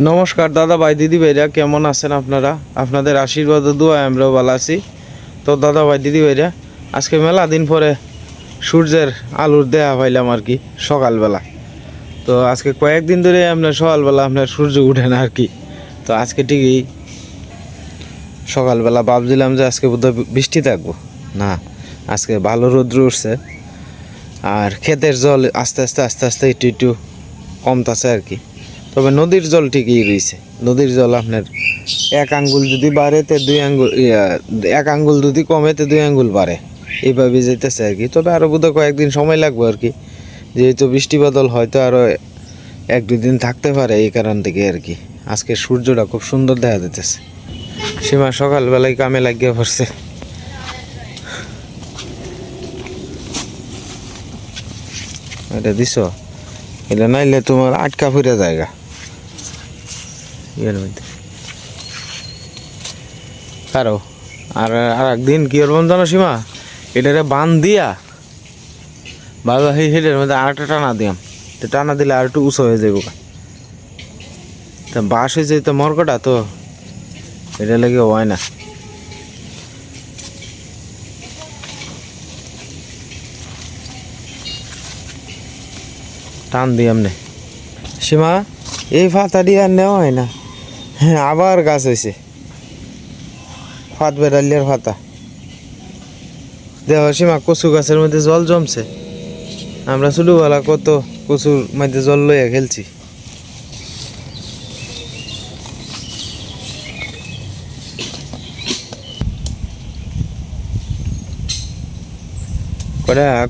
নমস্কার দাদা ভাই, দিদি ভাইরা, কেমন আছেন আপনারা? আপনাদের আশীর্বাদ দোয়া আমরাও ভালো আছি। তো দাদা ভাই, দিদি ভাইরা, আজকে মেলা দিন পরে সূর্যের আলুর দেয়া পাইলাম আর কি, সকালবেলা। তো আজকে কয়েকদিন ধরে আপনার সকালবেলা আপনার সূর্য উঠে না আর কি। তো আজকে ঠিকই সকালবেলা ভাবছিলাম যে আজকে বোধহয় বৃষ্টি থাকব। না, আজকে ভালো রৌদ্র উঠছে। আর ক্ষেতের জল আস্তে আস্তে আস্তে আস্তে একটু একটু কমতাছে আর কি। তবে নদীর জল ঠিকই রয়েছে। নদীর জল আপনার এক আঙ্গুল যদি বাড়ে, তে দুই আঙ্গুল এক আঙ্গুল যদি কমে, তে দুই আঙ্গুল বাড়ে। এইভাবে যেতেছে আর কি। তবে আরও বোধহয় কয়েকদিন সময় লাগবে আর কি। যেহেতু বৃষ্টি বাদল, হয়তো আরও এক দুই দিন থাকতে পারে এই কারণ থেকে আর কি। আজকে সূর্যটা খুব সুন্দর দেখা যেতেছে সীমা সকালবেলায় কামে লাগিয়ে পড়ছে। এটা দিছ? এটা নাইলে তোমার আটকা ফুরে জায়গা। ইয়ের মধ্যে। কারও আর আর একদিন কি করব জানো সীমা? এটারে বান দিয়া, বাবা, সেই হেডের মধ্যে আর একটা টানা দিয়াম। তো টানা দিলে আর একটু উঁচু হয়ে যাব তা বাস হয়ে যেত মরকটা তো এটা লাগে হয় না। টান দিই আমনে সীমা, এই ফাতা দিয়ে আর নেওয়া হয় না। হ্যাঁ আবার গাছ হয়েছে ফাত বেড়ালিয়ার ফাতা দেহ সীমা, কচু গাছের মধ্যে জল জমছে। আমরা ছোটবেলা কত কচুর মধ্যে জল লইয়া খেলছি।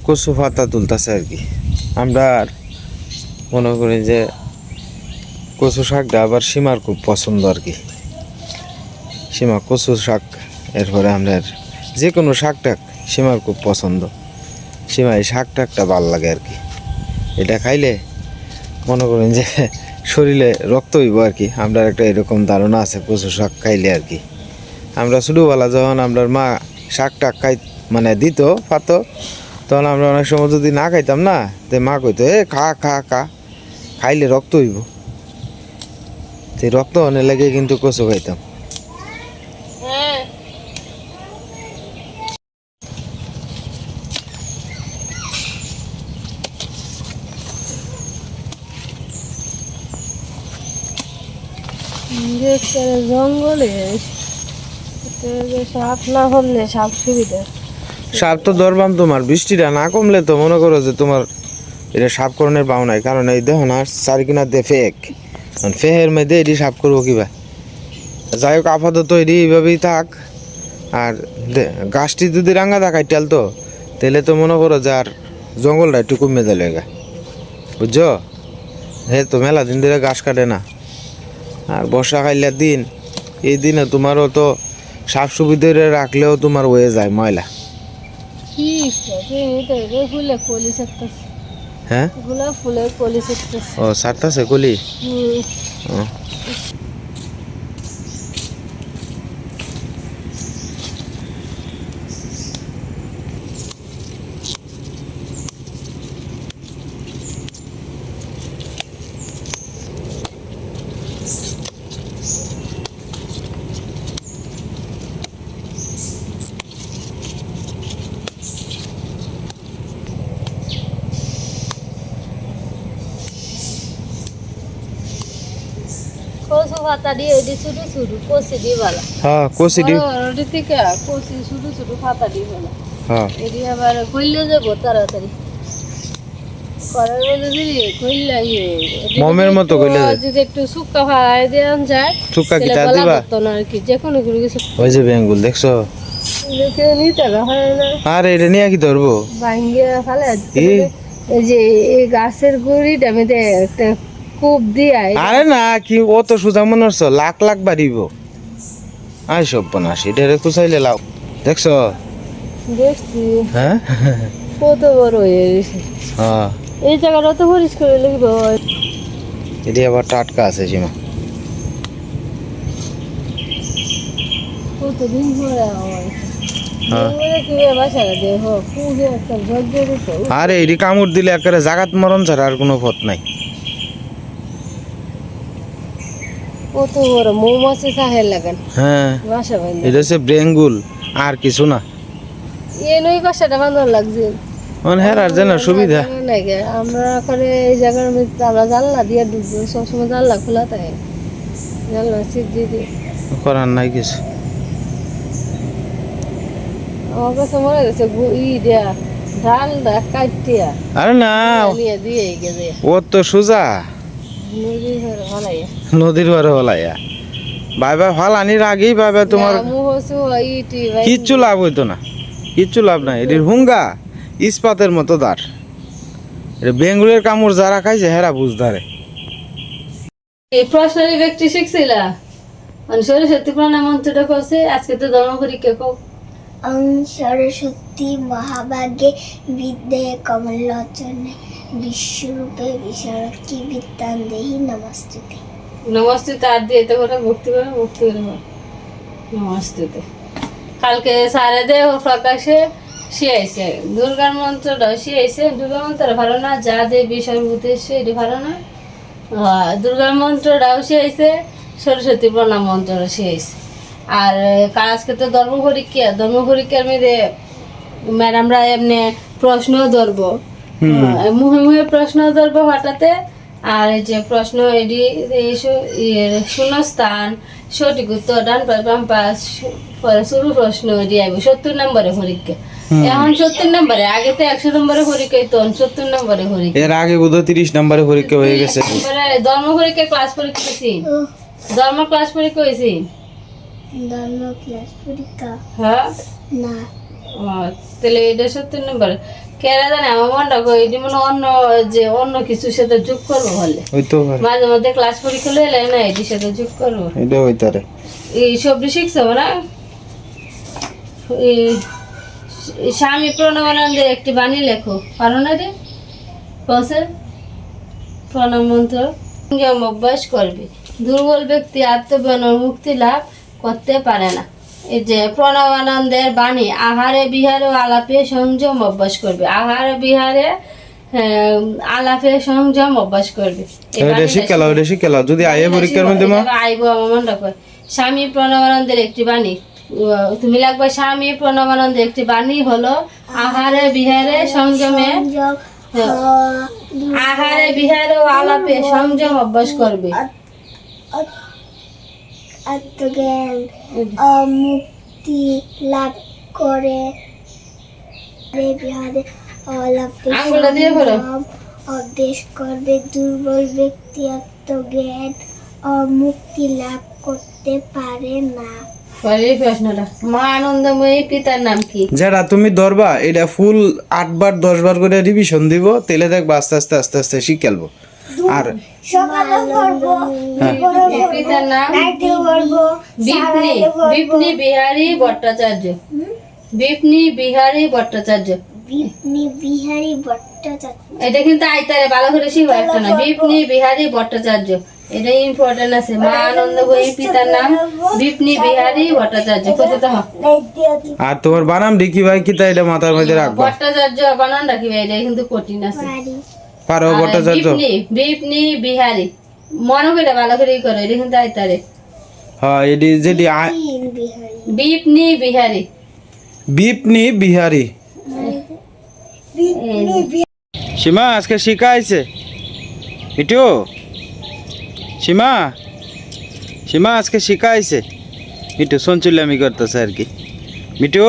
কচু পাতা তুলতেছে আর কি। আমরা মনে করি যে কচু শাকটা আবার সীমার খুব পছন্দ আর কি। সীমা কচু শাক, এরপরে আমরা যে কোনো শাক টাক সীমার খুব পছন্দ। সীমা এই শাক টাকটা ভালো লাগে আর কি। এটা খাইলে মনে করেন যে শরীরে রক্ত হইব আর কি। আমরা একটা এরকম ধারণা আছে, কচু শাক খাইলে আর কি। আমরা ছোটোবেলা যখন আমরা মা শাক টাক খাই মানে দিত পাত তখন আমরা অনেক সময় যদি না খাইতাম না, তে মা কইতো, এ খা খা খা। খাইলে রক্ত হইব। সেই রক্ত অনে লাগে কিন্তু কচু খাইতাম। জঙ্গলে সাপ না হলে সাপ সুবিধা। সাপ তো ধরবাম তোমার বৃষ্টিটা না কমলে তো মনে করো যে তোমার এটা সাপ করণের পাও নাই কারণ এই দেখো না চারিকিনা দে ফেক ফেহের মধ্যে এটি সাপ করব কিবা। যাই হোক আপাতত এটি এইভাবেই থাক। আর গাছটি যদি রাঙা থাকায় টেল তো তাহলে তো মনে করো যে আর জঙ্গলটা একটু কমে যাবে গা বুঝছ? হে তো মেলা দিন ধরে গাছ কাটে না। আর বর্ষা খাইলার দিন, এই দিনে তোমারও তো সাফ সুবিধে রাখলেও তোমার হয়ে যায় ময়লা। কি হ্যাঁ? ও সারতাছে কলি ও। কচু পাতা দিয়ে এটি ছোট ছোট কচি দিয়ে ভালো হ্যাঁ ওটি থেকে কচি ছোট ছোট পাতা দিয়ে ভালো হ্যাঁ। এটি আবার কইলে যাব তাড়াতাড়ি। করার দিদি কইলা ইয়ে মমের মতো কইলা যায়। যদি একটু শুক্কা ফালাই দেওয়া যায় চুক্কা কি তার দিবা ধরতো না আর কি যে কোনো কিছু। ওই যে বেঙ্গুল দেখছ? হয় আরে এটা নিয়ে কি ধরবো? ভাঙ্গিয়ে ফেলে এই। যে এই গাছের গুড়িটা মেয়েদের একটা কূপ দিয়ে আরে না কি অত সোজা মনে হচ্ছে? লাখ লাখ বাড়িব। আই সব বানাস এটা রে কুচাইলে লাও দেখছ? দেখছি। হ্যাঁ? কত বড় হয়ে গেছে। হ্যাঁ। এই জায়গাটা তো পরিষ্কার লিখব এটি আবার টাটকা আছে সীমা। কতদিন পরে আমার হ্যাঁ। আরে এটি কামড় দিলে একেবারে জাগাত মরণ ছাড়া আর কোনো পথ নাই। কত বড় মৌমাছি সাহের লাগান। হ্যাঁ বাসা এটা হচ্ছে ব্রেঙ্গুল আর কিছু না। এই নই বাসাটা বান্ধব লাগছে। মানে হ্যাঁ আর সুবিধা। আমরা করে এই জায়গার মধ্যে আমরা জানলা দিয়ে সবসময় জানলা খোলা থাকে। জানলা সিট দিয়ে দিই করার নাই কিছু। আমার কাছে মনে ই দেয়া ডালটা কাটিয়া আরে না দিয়ে ও তো সোজা। নদীর পারে হলাইয়া। বাইবা ভালো আনির আগেই বাইবা তোমার কিচ্ছু লাভ হইতো না। কিচ্ছু লাভ নাই। এটির হুঙ্গা ইস্পাতের মতো দাঁড় এটা বেঙ্গুলের কামড় যারা খাইছে হেরা বুঝদারে এই প্রশ্নের ব্যক্তি শিখছিলা? মানে সরস্বতী প্রণাম মন্ত্রটা করছে আজকে তো ধর্ম পরীক্ষা কো অং সরস্বতী মহাভাগে বিদ্যে কমলোচনে বিশ্বরূপে বিশারকি বিদ্যান দেহি নমস্তুতে নমস্তে তার দিয়ে তো করে ভক্তি করে ভক্তি করে বল। নমস্তে কালকে সারে দে ও প্রকাশে শিয়াইছে দুর্গার মন্ত্রটা শিয়াইছে দুর্গা মন্ত্র ভালো না যা দেবী সর্বভূতে সেটি ভালো না দুর্গার মন্ত্রটাও শিয়াইছে সরস্বতী প্রণাম মন্ত্রটা শিয়াইছে আর আজকে তো ধর্ম পরীক্ষা ধর্ম পরীক্ষার মধ্যে ম্যাডামরা এমনি প্রশ্ন ধরবো। মুহে মুহে প্রশ্ন ধরবো হঠাৎ আর যে প্রশ্ন এডি শূন্যস্থান সঠিক উত্তর ডান পাশ পরে শুরু প্রশ্ন এডি আইব সত্তর নম্বরে পরীক্ষা। এখন সত্তর নম্বরে আগে তো একশো নম্বরে পরীক্ষা হইতো সত্তর নম্বরে পরীক্ষা। এর আগে বোধ তিরিশ নম্বরে পরীক্ষা হয়ে গেছে। ধর্ম পরীক্ষা ক্লাস পরীক্ষা হয়েছি ধর্ম ক্লাস পরীক্ষা হয়েছি হ্যাঁ? না। ও, তাহলে এটা সত্তর নম্বর। কেরা জানে আমার মনটা কই এটি মনে অন্য যে অন্য কিছুর সাথে যোগ করব মাঝে মধ্যে ক্লাস পরীক্ষা লইলে না এটির সাথে যোগ করব। এটা হইতারে এই সবজি শিখছো না এই এই স্বামী প্রণবানন্দের একটি বাণী লেখো। পারো না রে? প্রণাম মন্ত্র অভ্যাস করবে। দুর্বল ব্যক্তি আত্মজ্ঞানের মুক্তি লাভ করতে পারে না। এই যে প্রণবানন্দের বাণী আহারে বিহারে আলাপে সংযম অভ্যাস করবে। আহারে বিহারে আহ, আলাপে সংযম অভ্যাস করবে। যদি আয়ে পরীক্ষার মধ্যে আইব মন রাখো। স্বামী প্রণবানন্দের একটি বাণী। তুমি লাগবে স্বামী প্রণবানন্দের একটি বাণী হলো আহারে বিহারে সংযমে আহারে বিহারে ও আলাপে সংযম অভ্যাস করবে। আত্মজ্ঞান মুক্তি লাভ করে। অভ্যেস করবে। দুর্বল ব্যক্তি আত্মজ্ঞান মুক্তি লাভ করতে পারে না। পরে এই মা আনন্দময়ী পিতার নাম কি? যারা তুমি ধরবা এটা ফুল আটবার দশবার করে রিভিশন দিব তেলে দেখবা আস্তে আস্তে আস্তে আস্তে শিখালবো আর সকালে পড়ব পিতার নাম বিপ্নি বিপ্নি বিহারী ভট্টাচার্য। বিপ্নি বিহারী ভট্টাচার্য। বিপ্নি বিহারী ভট্টাচার্য। এটা কিন্তু আইতারে ভালো করে শিখো একটা না। বিপ্নি বিহারী ভট্টাচার্য। এটা ইম্পর্টেন্ট আছে। মা আনন্দ বই পিতার নাম বিপ্নি বিহারী ভট্টাচার্য। কোথায় তো হয়? আর তোমার বানাম ডিকি ভাই কিতা এটা মাথার মধ্যে রাখবা। ভট্টাচার্য বানান রাখিবে এটা কিন্তু কঠিন আছে। পারি ভট্টাচার্য বিপ্নি বিহারী। মনে করে ভালো করে করো এটা কিন্তু আইতারে। হ্যাঁ এটি যেটি আ- তিন বিহারী বিপ্নি বিহারী। বিপনি বিহারি। সীমা আজকে শিখাইছে মিটু সীমা। সীমা আজকে শিখাইছে মিটু সঞ্চুলামি করতেছে আর কি। মিটু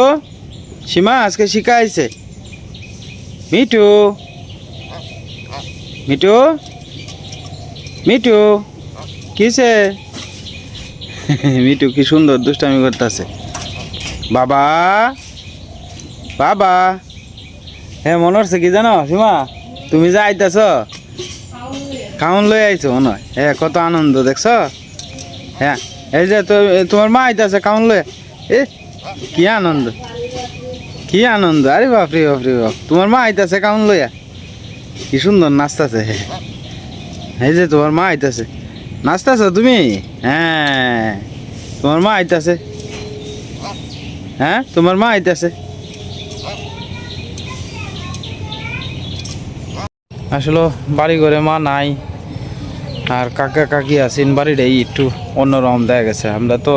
সীমা আজকে শিখাইছে মিটু মিটু মিটু কিসে? মিটু কি সুন্দর দুষ্টামি করতেছে। বাবা? বাবা? হ্যাঁ মনে হচ্ছে কি জানো, সীমা? তুমি যে আইতাছ? খাওন লই আইছো মনে হয়। হ্যাঁ কত আনন্দ, দেখছ? হ্যাঁ এই যে তোমার মা আইতাছে খাওন লই এ, কি আনন্দ? কি আনন্দ? আরে বাপরে বাপরে, বাপ। তোমার মা আইতাছে খাওন লইয়া। কি সুন্দর নাচতাছে। এই যে তোমার মা আইতাছে। নাচতাছ তুমি? হ্যাঁ। তোমার মা আইতাছে। হ্যাঁ তোমার মা আইতাছে। আসলে বাড়ি ঘরে মা নাই। আর কাকা কাকি আছেন বাড়িটাই একটু অন্যরকম দেখা গেছে। আমরা তো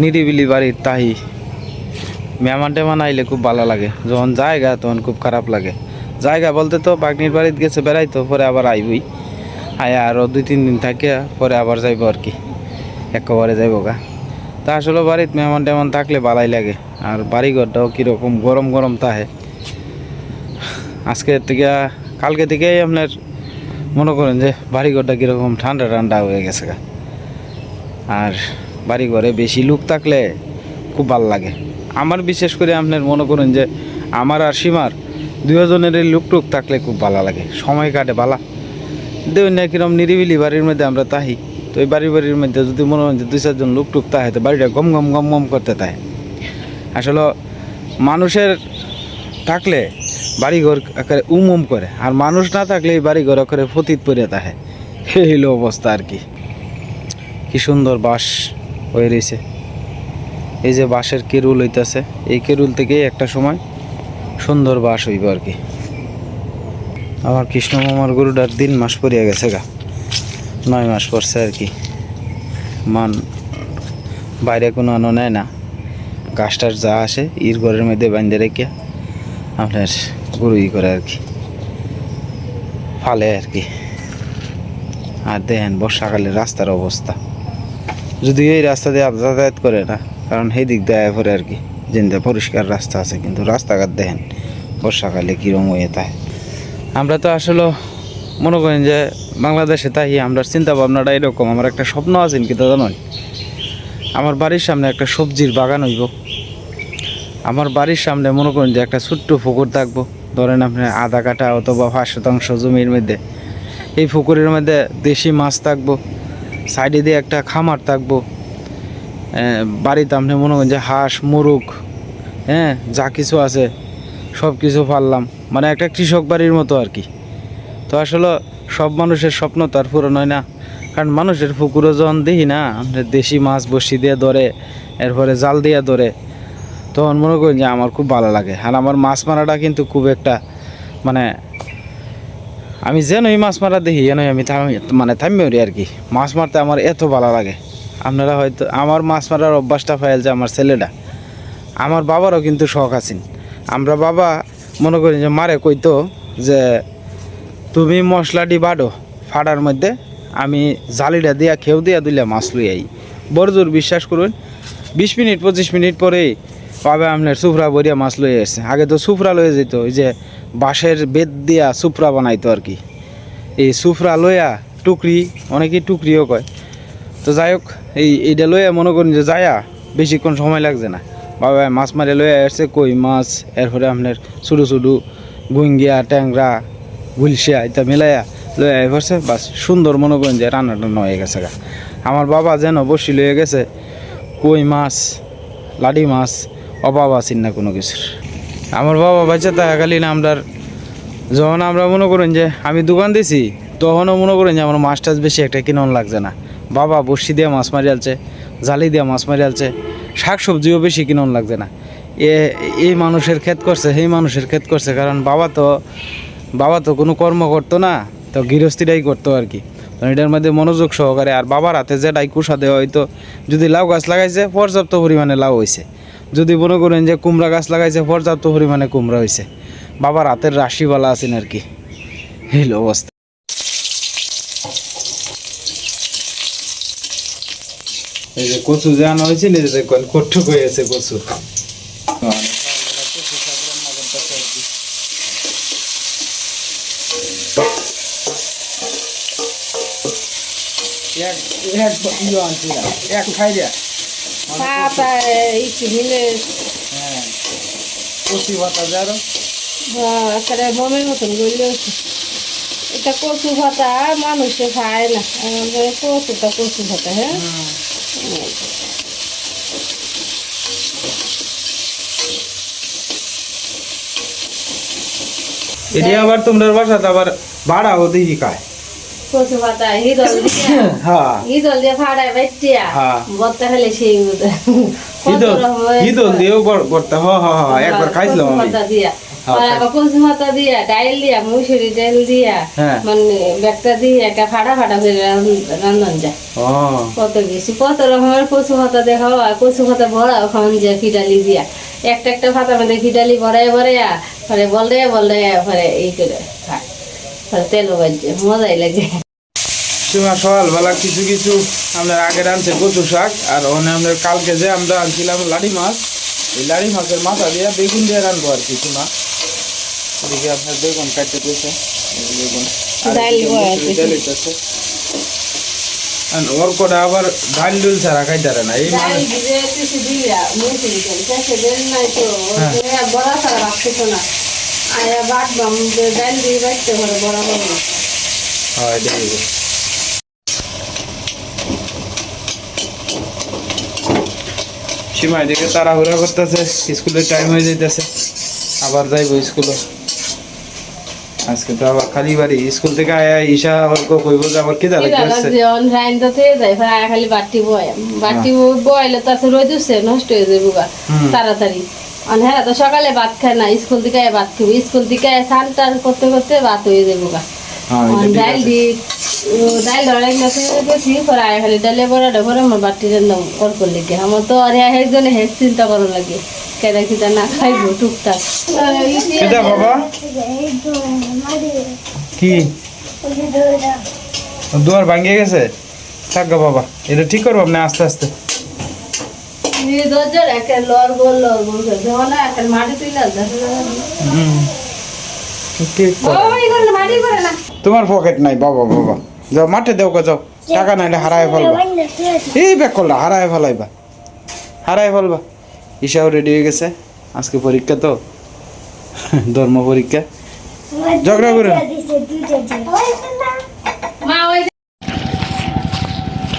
নিরিবিলি বাড়ির তাই। মেহমান টেমান আইলে খুব ভালো লাগে। যখন জায়গা তখন খুব খারাপ লাগে। জায়গা বলতে তো বাগনির বাড়িতে গেছে বেড়াইতো পরে আবার আইবই। আয়া আরও দুই, তিন দিন থাকে পরে আবার যাইব আর কি। একেবারে যাইব গা। তা আসলে বাড়িতে মেহমান টেমন থাকলে ভালাই লাগে, আর বাড়িঘরটাও কীরকম গরম গরম তাহে। আজকে থেকে, কালকে থেকেই আপনার মনে করেন যে বাড়িঘরটা কীরকম ঠান্ডা ঠান্ডা হয়ে গেছে গা। আর বাড়িঘরে বেশি লোক থাকলে খুব ভালো লাগে। আমার বিশেষ করে আপনার মনে করেন যে আমার আর সীমার দুজনের লুক টুক থাকলে খুব ভালো লাগে। সময় কাটে ভালা দেখুন না কিরম নিরিবিলি বাড়ির মধ্যে আমরা তাহি। তো এই বাড়ির বাড়ির মধ্যে যদি মনে হয় যে দুই চারজন লুকটুক তাহে, তো বাড়িটা গম গম গম গম করতে তাহে। আসলে মানুষের থাকলে বাড়িঘর একেবারে উম উম করে, আর মানুষ না থাকলে এই বাড়িঘর একেবারে ফতিত পড়ে তাহে। এই হলো অবস্থা আর কি। কি সুন্দর বাঁশ হয়ে রয়েছে এই যে বাঁশের কেরুল হইতেছে। এই কেরুল থেকেই একটা সময় সুন্দর বাস হইব আর কি। আমার কৃষ্ণ মামার গরুটার দিন মাস পরিয়া গেছে গা। নয় মাস পরছে আর কি। মান বাইরে কোনো আনো নেয় না। গাছটার যা আসে, ইর ঘরের মধ্যে বাঁধে রেখে আপনার গরু ই করে আর কি। ফালে আর কি। আর দেখেন বর্ষাকালে রাস্তার অবস্থা। যদি এই রাস্তা দিয়ে যাতায়াত করে না, কারণ সেই দিক দেয় পরে আর কি। যেতে পরিষ্কার রাস্তা আছে, কিন্তু রাস্তাঘাট দেখেন, বর্ষাকালে কীরকম হয়ে তাই। আমরা তো আসলে মনে করেন যে বাংলাদেশে তাই, আমরা চিন্তা ভাবনাটা এরকম, আমার একটা স্বপ্ন আছে কিন্তু জানেন আমার বাড়ির সামনে একটা সবজির বাগান হইব। আমার বাড়ির সামনে মনে করেন যে একটা ছোট্ট পুকুর থাকব, ধরেন আপনি আধা কাটা অথবা পাঁচ শতাংশ জমির মধ্যে। এই পুকুরের মধ্যে দেশি মাছ থাকব, সাইডে দিয়ে একটা খামার থাকব বাড়িতে আপনি মনে করেন যে হাঁস, মুরগ হ্যাঁ যা কিছু আছে সব কিছু পারলাম। মানে একটা কৃষক বাড়ির মতো আর কি। তো আসলে সব মানুষের স্বপ্ন তো আর পূরণ হয় না। কারণ মানুষের পুকুরও যখন দেখি না দেশি মাছ বসি দিয়ে ধরে, এরপরে জাল দিয়ে ধরে, তখন মনে করি যে আমার খুব ভালো লাগে। আর আমার মাছ মারাটা কিন্তু খুব একটা মানে আমি যেন মাছ মারা দেখি, যেন আমি মানে থামি উড়ি আর কি। মাছ মারতে আমার এত ভালো লাগে। আপনারা হয়তো, আমার মাছ মারার অভ্যাসটা ফেলছে আমার ছেলেটা। আমার বাবারও কিন্তু শখ আছেন আমরা বাবা মনে করি যে, মারে কইতো যে তুমি মশলাটি বাড়ো ফাড়ার মধ্যে, আমি জালিটা দিয়া, খেউ দিয়া দিলে মাছ লই আই। বড় জোর বিশ্বাস করুন, বিশ মিনিট, পঁচিশ মিনিট পরেই পাবে আপনার সুফরা বরিয়া মাছ লয়ে এসছে আগে তো সুফরা লয়ে যেত, ওই যে বাঁশের বেদ দিয়া সুফরা বানাইতো আর কি। এই সুফরা লইয়া টুকরি, অনেকেই টুকরিও কয়। তো যাই হোক এই এইটা লইয়া মনে করেন যে যায়া, বেশিক্ষণ সময় লাগছে না। বাবা মাছ মারে লইয়া আসছে, কই মাছ, এরপরে আপনার ছোটো ছোটো গুঙ্গিয়া ট্যাংরা, গুলশিয়া এটা মিলাইয়া লইয়া এসে বাস সুন্দর মনে করেন যে রান্না টান্না হয়ে গেছে গা। আমার বাবা যেন বসি লয়ে গেছে, কই মাছ, লাডি মাছ, অভাব আছেন না কোনো কিছুর। আমার বাবা বাচ্চা থাকাকালীন আমরার। যখন আমরা মনে করেন যে আমি দোকান দিছি, তখনও মনে করেন যে আমার মাছ টাছ বেশি একটা কিনন লাগছে না। বাবা বসি দিয়ে মাছ মারি আলছে, জালি দিয়ে মাছ মারি আলছে, শাক সবজিও বেশি কিনন লাগছে না। এ, এই মানুষের ক্ষেত করছে, সেই মানুষের ক্ষেত করছে, কারণ বাবা তো বাবা তো কোনো কর্ম করতো না, তো গৃহস্থিরাই করতো আর কি। এটার মধ্যে মনোযোগ সহকারে, আর বাবার হাতে যেটাই কুষা দেওয়া হয়তো যদি লাউ গাছ লাগাইছে, পর্যাপ্ত পরিমাণে লাউ হয়েছে যদি মনে করেন যে কুমড়া গাছ লাগাইছে, পর্যাপ্ত পরিমাণে কুমড়া হয়েছে বাবার হাতের রাশিবালা আছেন আর কি। এই অবস্থা। এই যে কচু যে আনা হয়েছে নিজে দেখবেন কট্টুক হয়ে গেছে কচু। এক এক ইয়ে খাই দিয়া হ্যাঁ ভাতা মতন এটা কচু পাতা মানুষে খায় না। কচুটা কচু পাতা হ্যাঁ। এটি আবার তোমরা বাসাতে আবার ভাড়াও দেখি খায়। কচু পাতা হিদল দিয়া। হ্যাঁ। হিদল দিয়ে ফাড়ায় বাইটিয়া। হ্যাঁ। বত্তা খেলে সেই কত ঈদল রকমের ঈদল দিয়েও করতে হ হ হ একবার খাইছিলাম কচু দিয়া হ্যাঁ, ডাইল দিয়া মুসুরি ডাইল দিয়া হ্যাঁ। মানে ব্যাগটা দিয়ে একটা ফাটা ফাটা করে রান- রান্ধন যায়। কত কিছু কত রকমের কচু পাতা দেখাও আর কচু পাতা ভরা ওখান যে ফিডালি দিয়া। একটা একটা পাতার মধ্যে ফিডালি ভরাই ভরাইয়া পরে বলে বলে পরে এই করে খায়। পরে তেল বাজছে মজাই লাগে। সীমা সকালবেলা কিছু কিছু আমরা আগে আনছে কচু শাক আর ওখানে আমরা কালকে যে আমরা আনছিলাম লাড়ি মাছ এই লাড়ি মাছের মাথা দিয়ে বেগুন দিয়ে রানবো আর কি সীমা। এদিকে আপনার বেগুন কাটতে পেয়েছে বেগুন। ওর করে আবার ডাল ডুল ছাড়া না এই মানে হ্যাঁ। হয় দেখি সীমা এদিকে তাড়াহুড়া করতেছে স্কুলের টাইম হয়ে যাইতেছে। আবার যাইবো স্কুলে। আজকে তো আবার খালি বাড়ি স্কুল থেকে আয়া ঈশা আবার কইব যে আবার কি রাইন তো ফের আয়া খালি বাটি বয়। বাটি বয়লে তো আছে রোদ উঠছে নষ্ট হয়ে যাবে গা তাড়াতাড়ি। আর হ্যাঁ তো সকালে ভাত খায় না স্কুল থেকে আয়া ভাত খাব স্কুল থেকে আয়া স্নান টান করতে করতে ভাত হয়ে যাবে গা। হ্যাঁ ডাইল আছে। দি ডাইল ধরাই গেছে গেছি পরে আয়া খালি ডালে বড়া ডবর আমার বাটি রান্না অল্প লেগে। আমার তো আর একজনে হেক চিন্তা করা লাগে। কেদা কিটা না খাইবো টুকটাক। কেদা বাবা? কি? দুয়ার ভাঙিয়ে গেছে? থাক বাবা এটা ঠিক করব আপনি আস্তে আস্তে। তোমার পকেট নাই বাবা বাবা। যাও মাঠে দেও যাও। টাকা নাইলে হারায় ফেলবা। এই ব্যাক করলা হারায় ফেলাইবা। হারায় ফেলবা। ঈশাও রেডি হয়ে গেছে। আজকে পরীক্ষা তো। ধর্ম পরীক্ষা। ঝগড়া করে।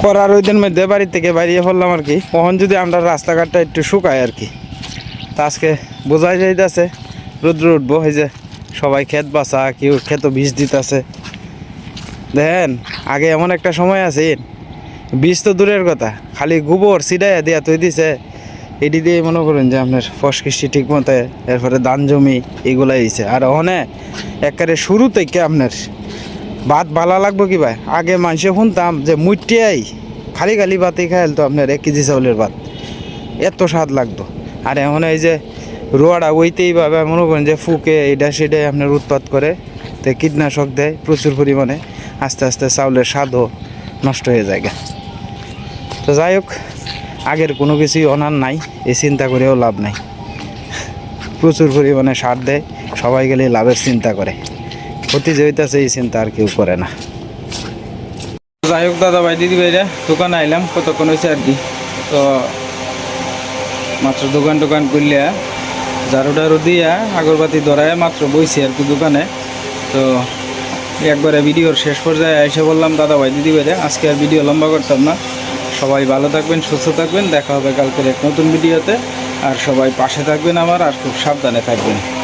করার ওই দিন মধ্যে বাড়ি থেকে বাইরিয়ে পড়লাম আর কি। কখন যদি আমরা রাস্তাঘাটটা একটু শুকায় আর কি। তা আজকে বোঝাই যাইতেছে রুদ্র উঠবো এই যে সবাই ক্ষেত বাসা কেউ ক্ষেত বীজ দিতেছে। দেখেন আগে এমন একটা সময় আছে বীজ তো দূরের কথা খালি গোবর সিডাইয়া দিয়া তুই দিছে। এটি দিয়ে মনে করেন যে আপনার ফস কৃষ্টি ঠিক মতো, এরপরে ধান জমি এগুলাই দিছে আর ওখানে একেবারে শুরু থেকে আপনার ভাত ভালো লাগবো কি ভাই? আগে মানুষে শুনতাম যে মুটিয়াই, খালি খালি ভাতই খাইল তো আপনার এক কেজি চাউলের ভাত এত স্বাদ লাগতো। আর এখন এই যে রোয়াটা ওইতেই ভাবে মনে করেন যে ফুকে এইটা সেটাই আপনার উৎপাদ করে, তো কীটনাশক দেয় প্রচুর পরিমাণে। আস্তে আস্তে চাউলের স্বাদও নষ্ট হয়ে যায়। তো যাই হোক আগের কোনো কিছুই অনার নাই এ চিন্তা করেও লাভ নাই। প্রচুর পরিমাণে সার দেয়, সবাই গেলে লাভের চিন্তা করে। যে হইতাছে এই চিন্তা আর কেউ করে না। যাই হোক দাদা ভাই দিদি ভাইরা, দোকানে আইলাম, কতক্ষণ হয়েছে আর কি? তো মাত্র দোকান টোকান করলে ঝাড়ু টাড়ু দিয়া আগরবাতি ধরায় মাত্র বইছি আর কি দোকানে। তো একবারে ভিডিওর শেষ পর্যায়ে এসে বললাম দাদা ভাই দিদি ভাইরা, আজকে আর ভিডিও লম্বা করতাম না। সবাই ভালো থাকবেন, সুস্থ থাকবেন। দেখা হবে কালকের এক নতুন ভিডিওতে। আর সবাই পাশে থাকবেন আমার, আর খুব সাবধানে থাকবেন।